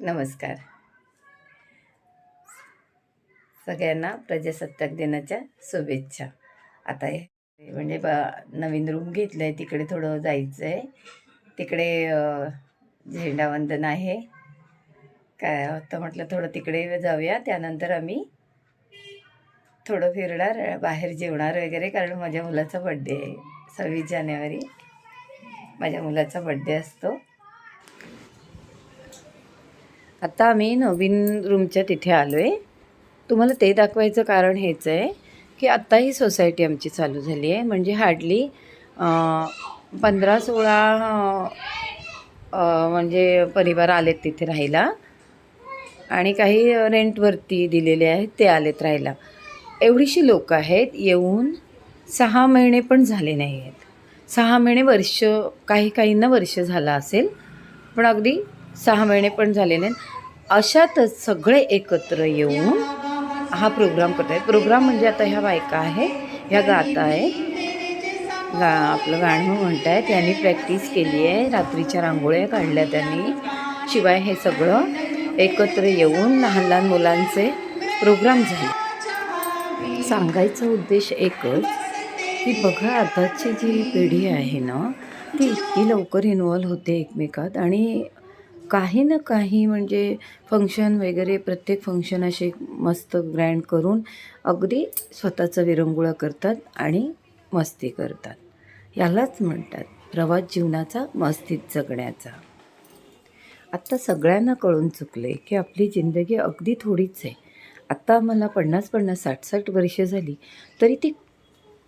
नमस्कार. सगळ्यांना प्रजासत्ताक दिनाच्या शुभेच्छा. आता हे म्हणजे बा नवीन रूम घेतलं आहे तिकडे थोडं जायचं आहे तिकडे झेंडावंदन आहे. काय आता म्हटलं थोडं तिकडे जाऊया. त्यानंतर आम्ही थोडं फिरणार बाहेर जेवणार वगैरे कारण माझ्या मुलाचा बड्डे आहे. सव्वीस जानेवारी. माझ्या मुलाचा बड्डे असतो. आता आम्ही नवीन रूमच्या तिथे आलो आहे तुम्हाला ते दाखवायचं कारण हेच आहे की आत्ता ही सोसायटी आमची चालू झाली आहे. म्हणजे हार्डली पंधरा सोळा म्हणजे परिवार आलेत तिथे राहायला. आणि काही रेंटवरती दिलेले आहेत ते आलेत राहायला. एवढीशी लोकं आहेत येऊन सहा महिने पण झाले नाही आहेत सहा महिने वर्ष काही काहींना वर्ष झालं असेल. पण अगदी सहा महिने पण झाले नाहीत. अशातच सगळे एकत्र येऊन हा प्रोग्राम करत आहेत. प्रोग्राम म्हणजे आता ह्या बायका आहे ह्या गात आहे गा आपलं गाणं म्हणत आहेत त्यांनी प्रॅक्टिस केली आहे. रात्रीच्या रांगोळ्या काढल्या त्यांनी. शिवाय हे सगळं एकत्र येऊन लहान लहान मुलांचे प्रोग्राम झाले. सांगायचा उद्देश एकच की बघा आताची जी पिढी आहे ना ती इतकी लवकर इन्वॉल्व होते एकमेकात. आणि काही ना काही म्हणजे फंक्शन वगैरे प्रत्येक फंक्शन असे मस्त ग्रँड करून अगदी स्वतःचं विरंगुळा करतात आणि मस्ती करतात. यालाच म्हणतात प्रवास जीवनाचा मस्तीत जगण्याचा. आत्ता सगळ्यांना कळून चुकले की आपली जिंदगी अगदी थोडीच आहे. आत्ता मला पन्नास पन्नास साठ साठ वर्षे झाली तरी ती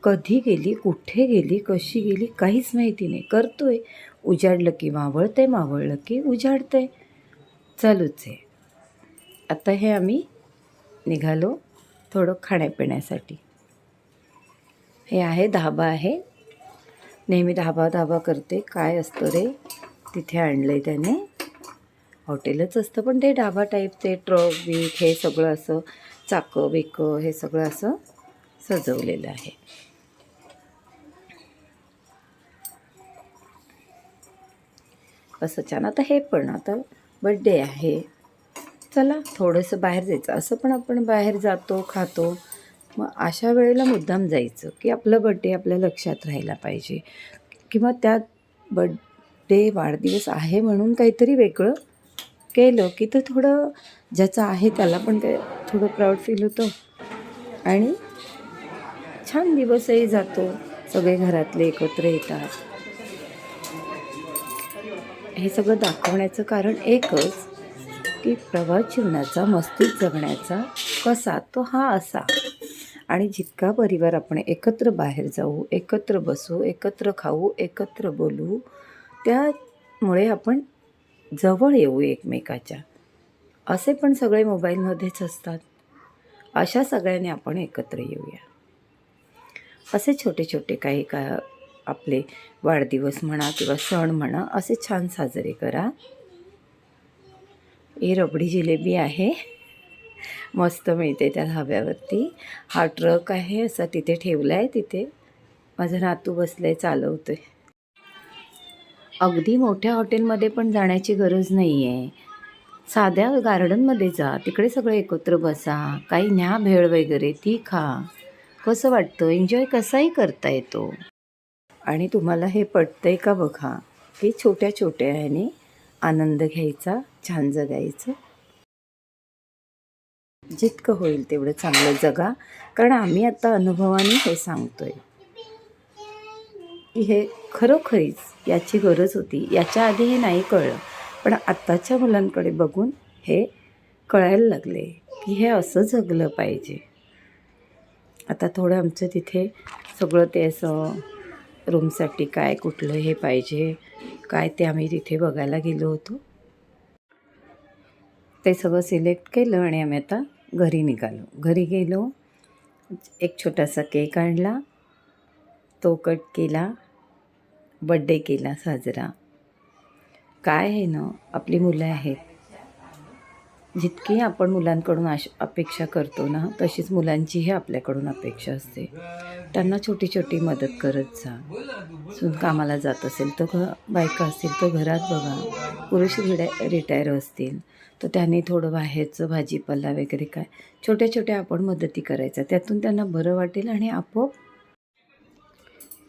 कधी गेली कुठे गेली कशी गेली काहीच माहिती नाही. करतोय. उजाडलं की मावळते मावळलं की उजाडते चालूच आहे. आता हे आम्ही निघालो थोडं खाण्यापिण्यासाठी. हे आहे धाबा आहे. नेहमी धाबा धाबा करते. काय असतं रे? तिथे आणलं आहे त्याने. हॉटेलच असतं पण ते ढाबा टाईपचे ट्रक बीक हे सगळं असं चाकं बिकं हे सगळं असं सजवलेलं आहे. असं छान आता हे पण आता बड्डे आहे. चला थोडंसं बाहेर जायचं. असं पण आपण बाहेर जातो खातो. मग अशा वेळेला मुद्दाम जायचं की आपलं बड्डे आपल्या लक्षात राहायला पाहिजे. किंवा त्यात बड्डे वाढदिवस आहे म्हणून काहीतरी वेगळं केलं की तर थोडं ज्याचं आहे त्याला पण ते थोडं प्राऊड फील होतं. आणि छान दिवसही जातो. सगळे घरातले एकत्र येतात. हे सगळं दाखवण्याचं कारण एकच की प्रवास जीवनाचा मस्तीत जगण्याचा कसा तो हा असा. आणि जितका परिवार आपण एकत्र बाहेर जाऊ एकत्र बसू एकत्र खाऊ एकत्र बोलू त्यामुळे आपण जवळ येऊ एकमेकाच्या. असे पण सगळे मोबाईलमध्येच असतात. अशा सगळ्यांनी आपण एकत्र येऊया. असे छोटे छोटे काही का आपले वाढदिवस म्हणा किंवा सण म्हणा असे छान साजरे करा. ही रबडी जिलेबी आहे. मस्त मिळते त्या धाब्यावरती. हा ट्रक आहे असा तिथे ठेवला आहे तिथे. माझा नातू बसलाय चालवतोय. अगदी मोठ्या हॉटेलमध्ये पण जाण्याची गरज नाही आहे साध्या गार्डनमध्ये जा. तिकडे सगळे एकत्र बसा. काही न्या भेळ वगैरे ती खा. कसं वाटतं? एन्जॉय कसाही करता येतो. आणि तुम्हाला हे पटतंय का बघा? की छोट्या छोट्या ह्याने आनंद घ्यायचा छान जगायचं. जितकं होईल तेवढं चांगलं जगा. कारण आम्ही आता अनुभवाने हे सांगतोय. की हे खरोखरीच याची गरज होती. याच्या आधी हे नाही कळलं. पण आत्ताच्या मुलांकडे बघून हे कळायला लागले की हे असं जगलं पाहिजे. आता थोडं आमचं तिथे सगळं ते असं रूमसाठी काय कुठलं हे पाहिजे काय ते आम्ही तिथे बघायला गेलो होतो. ते सगळं सिलेक्ट केलं आणि आम्ही आता घरी निघालो. घरी गेलो एक छोटासा केक आणला तो कट केला बड्डे केला साजरा. काय आहे ना आपली मुलं आहेत. जितकी आपण मुलांकडून आश अपेक्षा करतो ना तशीच मुलांचीही आपल्याकडून अपेक्षा असते. त्यांना छोटी छोटी मदत करत जा. सून कामाला जात असेल तर घ बायका असतील तर घरात बघा. पुरुष रिटाय रिटायर असतील तर त्यांनी थोडं बाहेरचं भाजीपाला वगैरे काय छोट्या छोट्या आपण मदती करायच्या. त्यातून त्यांना बरं वाटेल आणि आपोआप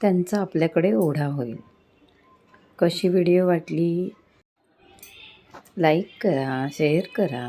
त्यांचा आपल्याकडे ओढा होईल. कशी व्हिडिओ वाटली? लाईक करा शेअर करा